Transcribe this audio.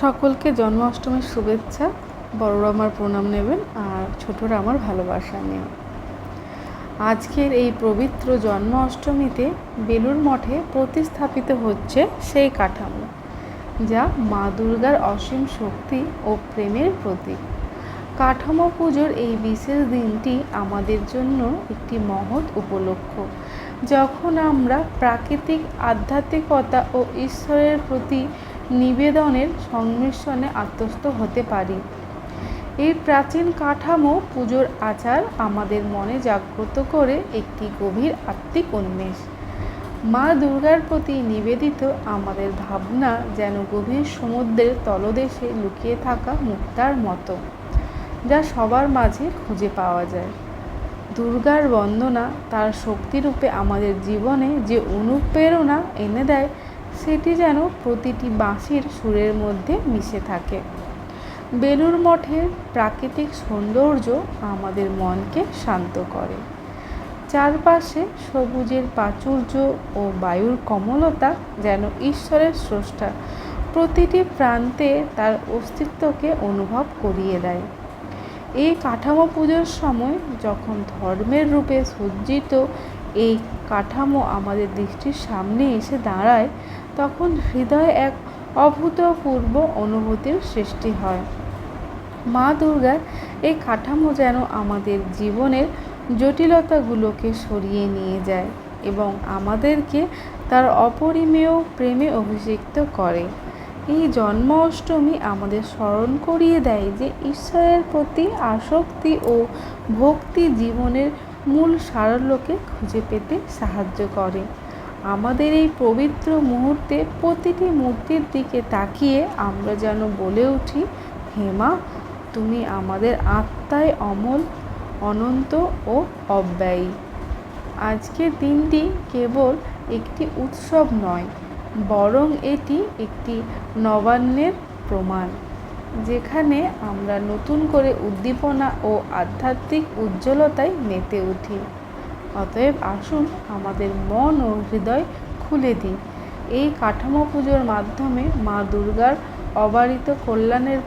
সকলকে জন্মাষ্টমীর শুভেচ্ছা। বড়রা আমার প্রণাম নেবেন আর ছোটরা আমার ভালোবাসা নেবেন আজকের এই পবিত্র জন্ম অষ্টমীতে বেলুর মঠে প্রতিস্থাপিত হচ্ছে সেই কাঠামো, যা মা দুর্গার অসীম শক্তি ও প্রেমের প্রতীক। কাঠামো পুজোর এই বিশেষ দিনটি আমাদের জন্য একটি মহৎ উপলক্ষ, যখন আমরা প্রাকৃতিক, আধ্যাত্মিকতা ও ঈশ্বরের প্রতি নিবেদনের সংমিশ্রণে আত্মস্থ হতে পারি। এই প্রাচীন কাঠামো পুজোর আচার আমাদের মনে জাগ্রত করে একটি গভীর আত্মিক উন্মেষ। মা দুর্গার প্রতি নিবেদিত আমাদের ভাবনা যেন গভীর সমুদ্রের তলদেশে লুকিয়ে থাকা মুক্তার মতো, যা সবার মাঝে খুঁজে পাওয়া যায়। দুর্গার বন্দনা তার শক্তিরূপে আমাদের জীবনে যে অনুপ্রেরণা এনে দেয় সেটি যেন প্রতিটি বাঁশির সুরের মধ্যে মিশে থাকে। বেলুর মঠের প্রাকৃতিক সৌন্দর্য আমাদের মনকে শান্ত করে। চারপাশে সবুজের প্রাচুর্য ও বায়ুর কমলতা যেন ঈশ্বরের স্রষ্টা প্রতিটি প্রান্তে তার অস্তিত্বকে অনুভব করিয়ে দেয়। এই কাঠামো পুজোর সময় যখন ধর্মের রূপে সজ্জিত এই কাঠামো আমাদের দৃষ্টির সামনে এসে দাঁড়ায়, তখন হৃদয়ে এক অভূতপূর্ব অনুভূতির সৃষ্টি হয়। মা দুর্গার এই কাঠামো যেন আমাদের জীবনের জটিলতাগুলোকে সরিয়ে নিয়ে যায় এবং আমাদেরকে তার অপরিমেয় প্রেমে অভিষিক্ত করে। এই জন্ম অষ্টমী আমাদের স্মরণ করিয়ে দেয় যে ঈশ্বরের প্রতি আসক্তি ও ভক্তি জীবনের মূল সারল্যকে খুঁজে পেতে সাহায্য করে। আমাদের এই পবিত্র মুহূর্তে প্রতিটি মূর্তির দিকে তাকিয়ে আমরা যেন বলে উঠি হেমা তুমি আমাদের আত্মায় অমল, অনন্ত ও অব্যয়ী। আজকের দিনটি কেবল একটি উৎসব নয়, বরং এটি একটি নবান্নের প্রমাণ। যেখানে আমরা নতুন করে উদ্দীপনা ও আধ্যাত্মিক উজ্জ্বলতায় মেতে উঠি। অতএব আসুন আমাদের মন ও হৃদয় খুলে দিই। এই কাঠামো পুজোর মাধ্যমে মা দুর্গার অবারিত কল্যাণের